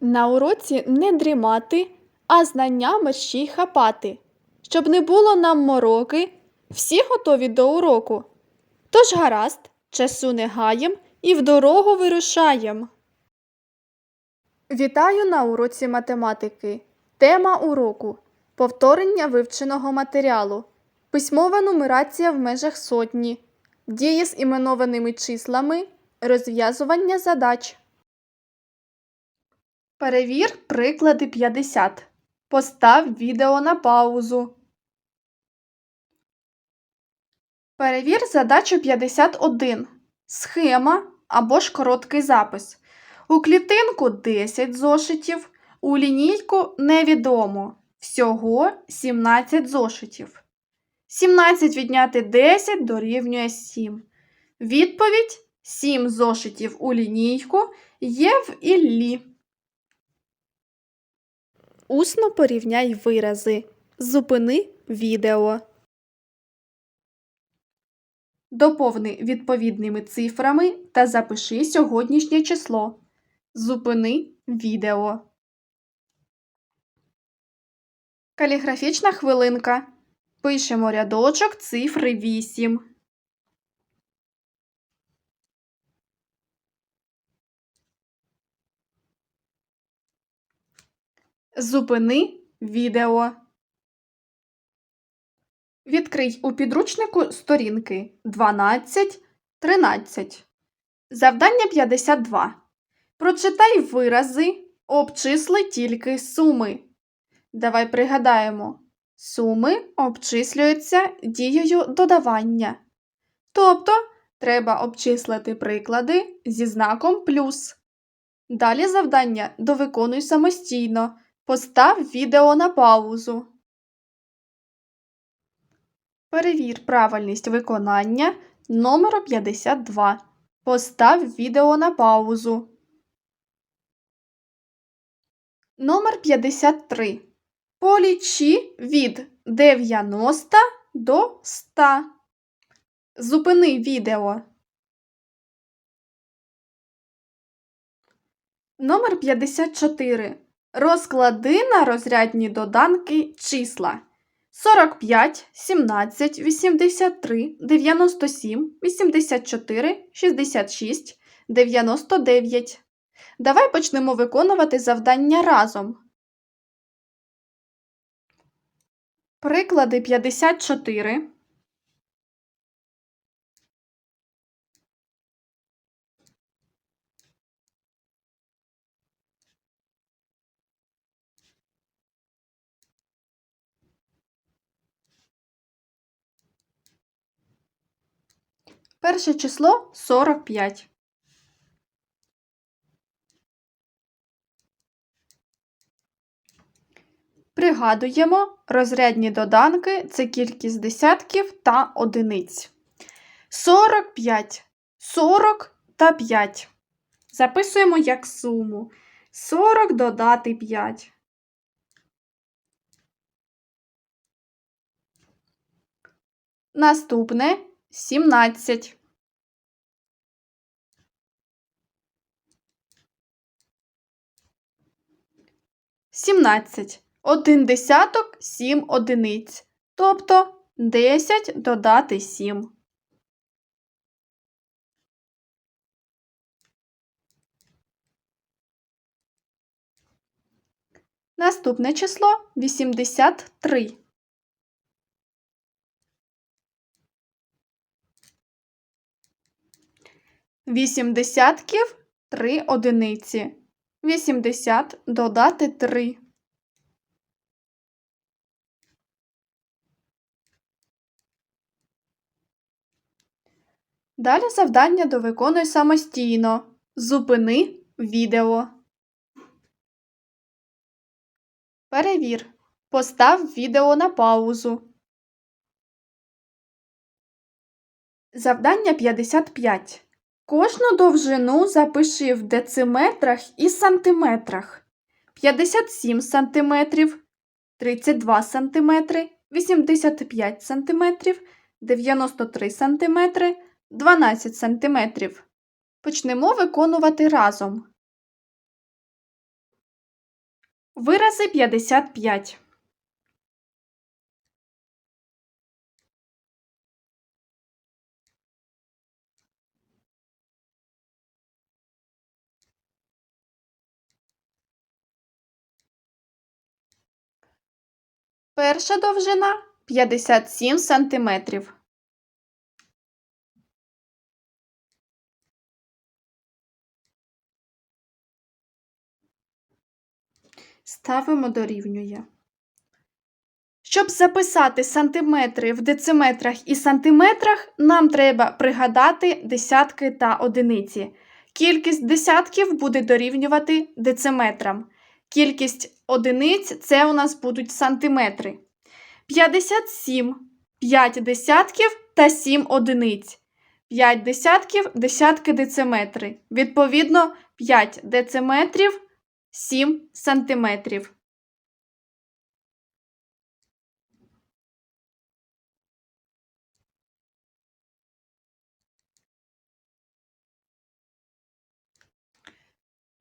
На уроці не дрімати, а знання мерщій хапати. Щоб не було нам мороки, всі готові до уроку. Тож гаразд, часу не гаєм і в дорогу вирушаєм. Вітаю на уроці математики. Тема уроку повторення вивченого матеріалу, письмова нумерація в межах сотні, дії з іменованими числами, розв'язування задач. Перевір приклади 50. Постав відео на паузу. Перевір задачу 51. Схема або ж короткий запис. У клітинку 10 зошитів, у лінійку невідомо. Всього 17 зошитів. 17 відняти 10 дорівнює 7. Відповідь 7 зошитів у лінійку є в Іллі. Усно порівняй вирази. Зупини відео. Доповни відповідними цифрами та запиши сьогоднішнє число. Зупини відео. Каліграфічна хвилинка. Пишемо рядочок цифри 8. Зупини відео. Відкрий у підручнику сторінки 12, 13. Завдання 52. Прочитай вирази, обчисли тільки суми. Давай пригадаємо. Суми обчислюються дією додавання. Тобто треба обчислити приклади зі знаком плюс. Далі завдання довиконуй самостійно. Постав відео на паузу. Перевір правильність виконання номеру 52. Постав відео на паузу. Номер 53. Полічи від 90 до 100. Зупини відео. Номер 54. Розклади на розрядні доданки числа 45, 17, 83, 97, 84, 66, 99. Давай почнемо виконувати завдання разом. Приклади 54. Перше число 45. Пригадуємо, розрядні доданки це кількість десятків та одиниць. 45. 40 та 5. Записуємо як суму. 40 додати 5. Наступне 17. Сімнадцять. Один десяток сім одиниць. Тобто 10 додати 7. Наступне число 83. Вісім десятків три одиниці. 80 додати 3. Далі завдання довиконуй самостійно. Зупини відео. Перевір. Постав відео на паузу. Завдання 55. Кожну довжину запиши в дециметрах і сантиметрах. 57 сантиметрів, 32 сантиметри, 85 сантиметрів, 93 сантиметри, 12 сантиметрів. Почнемо виконувати разом. Вирази 55. Перша довжина 57 сантиметрів. Ставимо дорівнює. Щоб записати сантиметри в дециметрах і сантиметрах, нам треба пригадати десятки та одиниці. Кількість десятків буде дорівнювати дециметрам. Кількість одиниць це у нас будуть сантиметри. 57 5 десятків та 7 одиниць. 5 десятків десятки дециметри. Відповідно, 5 дециметрів 7 сантиметрів.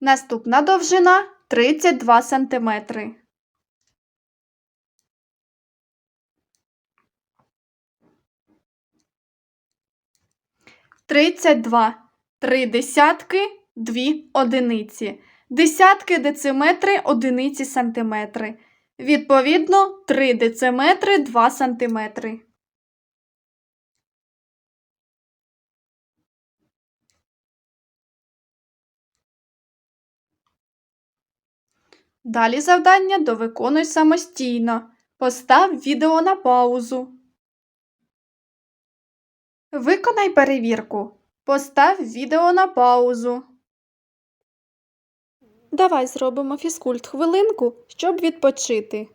Наступна довжина 32 сантиметри. Тридцять два. Три десятки, дві одиниці. Десятки дециметри, одиниці сантиметри. Відповідно, 3 дециметри, 2 сантиметри. Далі завдання довиконуй самостійно. Постав відео на паузу. Виконай перевірку. Постав відео на паузу. Давай зробимо фізкульт хвилинку, щоб відпочити.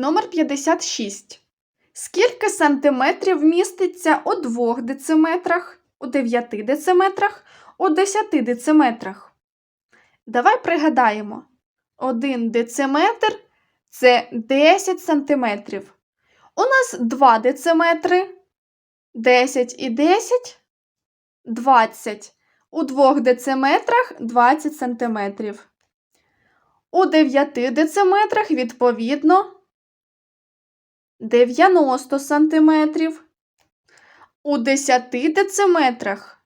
Номер 56. Скільки сантиметрів міститься у 2 дециметрах, у 9 дециметрах, у 10 дециметрах? Давай пригадаємо. 1 дециметр це 10 сантиметрів. У нас 2 дециметри. 10 і 10 20. У 2 дециметрах 20 сантиметрів. У 9 дециметрах, відповідно, 90 сантиметрів. У 10 дециметрах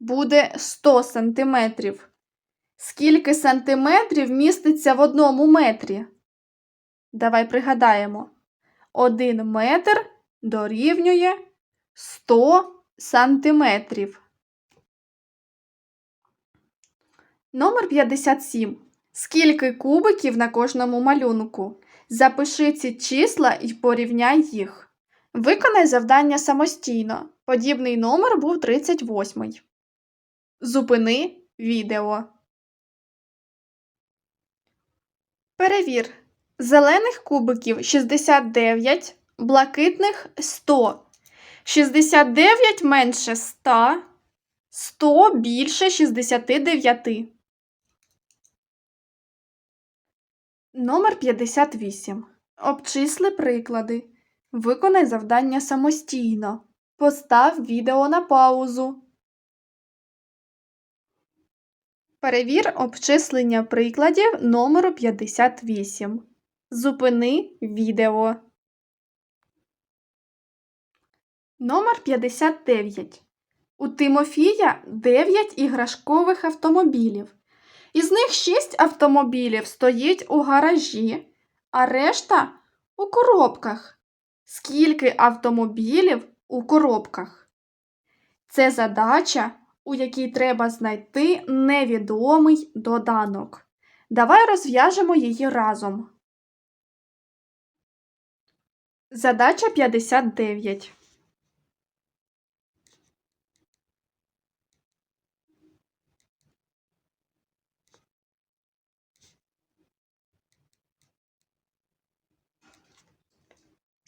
буде 100 сантиметрів. Скільки сантиметрів міститься в одному метрі? Давай пригадаємо. 1 метр дорівнює 100 сантиметрів. Номер 57. Скільки кубиків на кожному малюнку? Запиши ці числа і порівняй їх. Виконай завдання самостійно. Подібний номер був 38. Зупини відео. Перевір. Зелених кубиків 69, блакитних 100. 69 менше 100, 100 більше 69. Номер 58. Обчисли приклади. Виконай завдання самостійно. Постав відео на паузу. Перевір обчислення прикладів номеру 58. Зупини відео. Номер 59. У Тимофія 9 іграшкових автомобілів. Із них 6 автомобілів стоїть у гаражі, а решта у коробках. Скільки автомобілів у коробках? Це задача, у якій треба знайти невідомий доданок. Давай розв'яжемо її разом. Задача 59.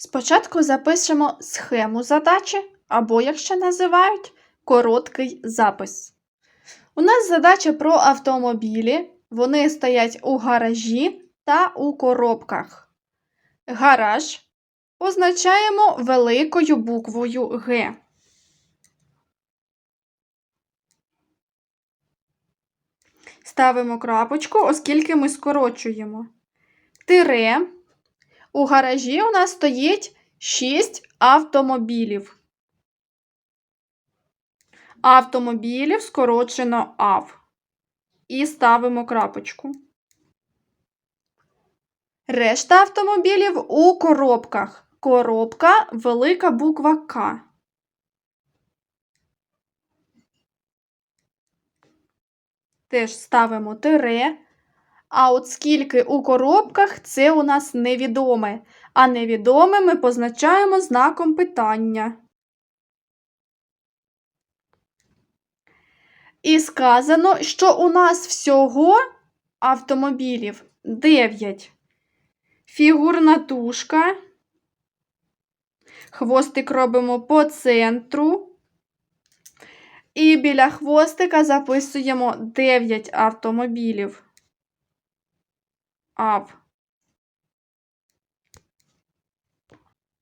Спочатку запишемо схему задачі, або, як ще називають, короткий запис. У нас задача про автомобілі. Вони стоять у гаражі та у коробках. Гараж позначаємо великою буквою Г. Ставимо крапочку, оскільки ми скорочуємо. Тире. У гаражі у нас стоїть 6 автомобілів. Автомобілів скорочено АВ. І ставимо крапочку. Решта автомобілів у коробках. Коробка велика буква К. Теж ставимо тире. А от скільки у коробках це у нас невідоме. А невідоме ми позначаємо знаком питання. І сказано, що у нас всього автомобілів 9. Фігурна тушка. Хвостик робимо по центру. І біля хвостика записуємо 9 автомобілів. АВ.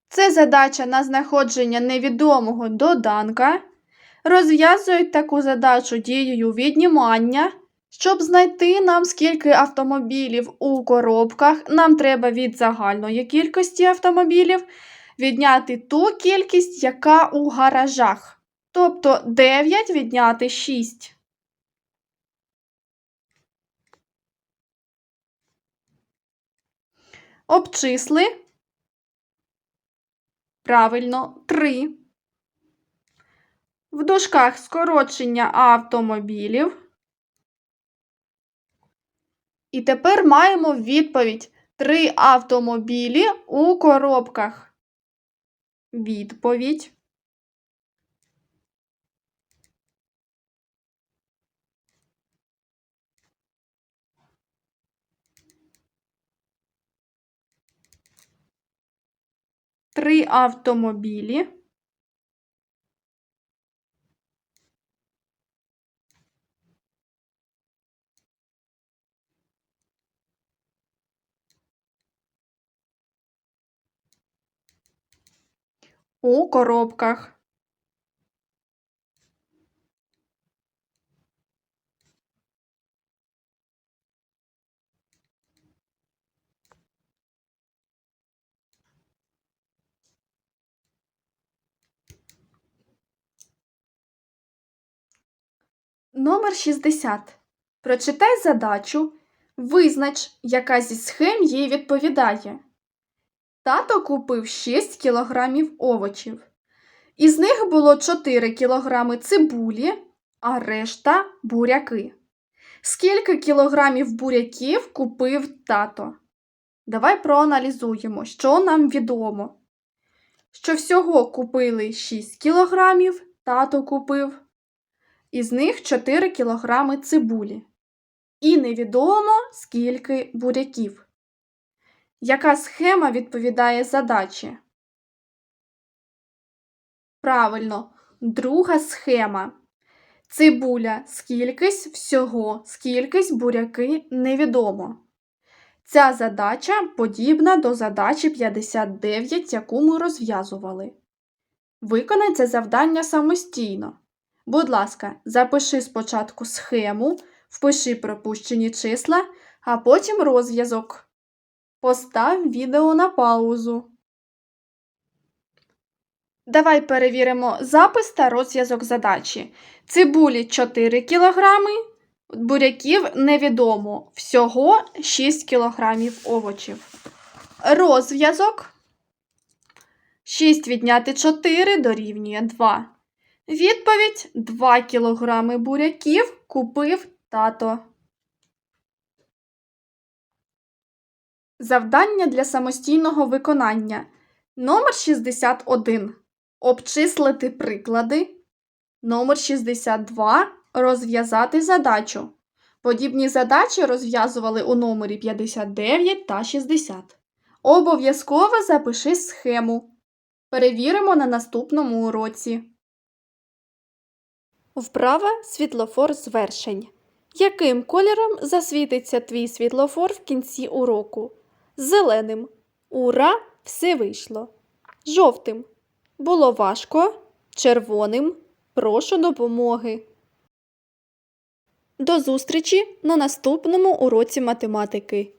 Це задача на знаходження невідомого доданка. Розв'язують таку задачу дією віднімання. Щоб знайти нам, скільки автомобілів у коробках, нам треба від загальної кількості автомобілів відняти ту кількість, яка у гаражах. Тобто 9 відняти 6. Обчисли. Правильно, 3. В дужках скорочення автомобілів. І тепер маємо відповідь: Три автомобілі у коробках. Відповідь. Три автомобілі. У коробках. Номер 60. Прочитай задачу. Визнач, яка зі схем їй відповідає. Тато купив 6 кілограмів овочів. Із них було 4 кілограми цибулі, а решта буряки. Скільки кілограмів буряків купив тато? Давай проаналізуємо, що нам відомо. Що всього купили 6 кілограмів, тато купив. Із них 4 кілограми цибулі. І невідомо, скільки буряків. Яка схема відповідає задачі? Правильно, друга схема. Цибуля скількись всього, скількись буряки невідомо. Ця задача подібна до задачі 59, яку ми розв'язували. Виконай це завдання самостійно. Будь ласка, запиши спочатку схему, впиши пропущені числа, а потім розв'язок. Постав відео на паузу. Давай перевіримо запис та розв'язок задачі. Цибулі 4 кг, буряків невідомо. Всього 6 кг овочів. Розв'язок 6 відняти 4 дорівнює 2. Відповідь 2 кг буряків купив тато. Завдання для самостійного виконання. Номер 61. Обчислити приклади. Номер 62. Розв'язати задачу. Подібні задачі розв'язували у номері 59 та 60. Обов'язково запиши схему. Перевіримо на наступному уроці. Вправа світлофор звершень. Яким кольором засвітиться твій світлофор в кінці уроку? Зеленим. Ура! Все вийшло. Жовтим. Було важко. Червоним. Прошу допомоги. До зустрічі на наступному уроці математики.